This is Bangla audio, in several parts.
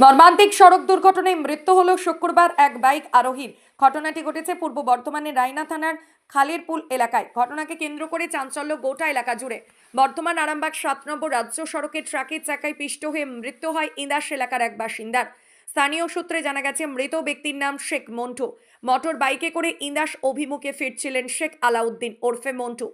মর্মান্তিক সড়ক দুর্ঘটনায় মৃত্যু হল শুক্রবার এক বাইক আরোহীর। ঘটনাটি ঘটেছে পূর্ব বর্ধমানের রায়না থানার খালিরপুল এলাকায়। ঘটনাকে কেন্দ্র করে চাঞ্চল্য গোটা এলাকা জুড়ে। বর্ধমান আরামবাগ সাত নম্বর রাজ্য সড়কে ট্রাকের চাকায় পিষ্ট হয়ে মৃত্যু হয় ইন্দাস এলাকার এক বাসিন্দার। স্থানীয় সূত্রে জানা গেছে, মৃত ব্যক্তির নাম শেখ মন্টু। মোটর বাইকে করে ইন্দাস অভিমুখে ফিরছিলেন শেখ আলাউদ্দিন ওরফে মন্টু।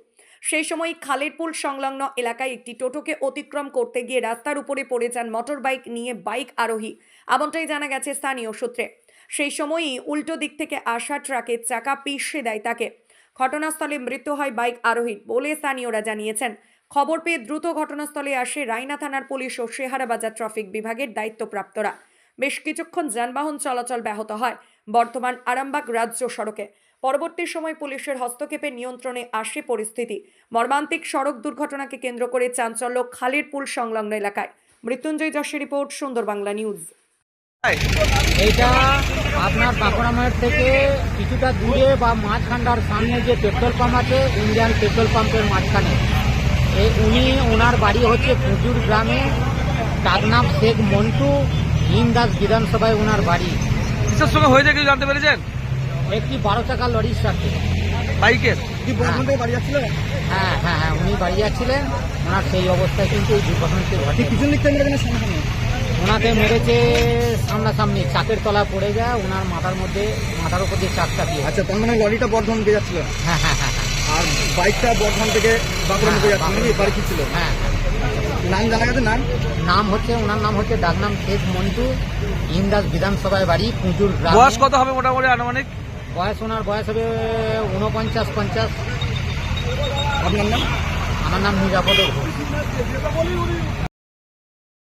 সেই সময় খালেরপুল সংলগ্ন এলাকায় একটি টোটোকে অতিক্রম করতে গিয়ে রাস্তার উপরে পড়ে যান মোটর বাইক নিয়ে বাইক আরোহী। এমনটাই জানা গেছে স্থানীয় সূত্রে। সেই সময়ই উল্টো দিক থেকে আসা ট্রাকের চাকা পিষে দেয় তাকে। ঘটনাস্থলে মৃত্যু হয় বাইক আরোহীর বলে স্থানীয়রা জানিয়েছেন। খবর পেয়ে দ্রুত ঘটনাস্থলে আসে রায়না থানার পুলিশ ও শেহারাবাজার ট্রাফিক বিভাগের দায়িত্বপ্রাপ্তরা। বেশ কিছুক্ষণ যানবাহন চলাচল ব্যাহত হয়। বর্তমান আরামবাগ রাজ্য সড়কে পরবর্তী সময় পুলিশের হস্তক্ষেপে নিয়ন্ত্রণে আসে পরিস্থিতি। মর্মান্তিক সড়ক দুর্ঘটনাকে কেন্দ্র করে চাঞ্চল্য খালের পুল সংলগ্ন এলাকায়। মৃত্যুঞ্জয় যশের রিপোর্ট সুন্দর বাংলা নিউজ। এইটা আপনার বাঁকুড়া মায়ের থেকে কিছুটা দূরে বা মাঝখানটার সামনে যে পেট্রোল পাম্প আছে ইন্ডিয়ান পেট্রোল পাম্পের মাঝখানে। উনি ওনার বাড়ি হচ্ছে পুজুর গ্রামে তার নাম শেখ মন্টু ইন্দাস বিধানসভায় ওনার বাড়ি। কিসের সঙ্গে হয়েছে কিছু জানতে পেরেছেন? একটি বারো চাকা লরির সাথে। বাইকের? কি বর্ধমান থেকে বাড়ি যাচ্ছিল? হ্যাঁ হ্যাঁ হ্যাঁ উনি বাড়ি যাচ্ছিলেন। ওনার সেই অবস্থায় কিন্তু এই দুর্ঘটনাটি ঘটে। পিছন দিক থেকে মেরে সামনে সামনে ওনাকে মেরেছে সামনাসামনি চাকের তলা পড়ে যায়। ওনার মাথার মধ্যে মাথার উপর দিয়ে চাক চাপিয়ে আচ্ছা তার মানে লরিটা বর্ধমান থেকে যাচ্ছিল? হ্যাঁ হ্যাঁ হ্যাঁ হ্যাঁ। আর বাইকটা বর্ধমান থেকে বাঁকুড়া মুখে যাচ্ছিল নাকি? বাড়ি ফিরছিল? হ্যাঁ হ্যাঁ। নাম জানা গেছে? নাম? নাম হচ্ছে ওনার নাম হচ্ছে ডাকনাম শেখ মন্টু ইন্দাস বিধানসভায় বাড়ি পুজুর বয়স কত হবে মোটামুটি আনুমানিক? বয়স ওনার বয়স হবে ঊনপঞ্চাশ পঞ্চাশ। আপনার নাম? আমার নাম ঘোষ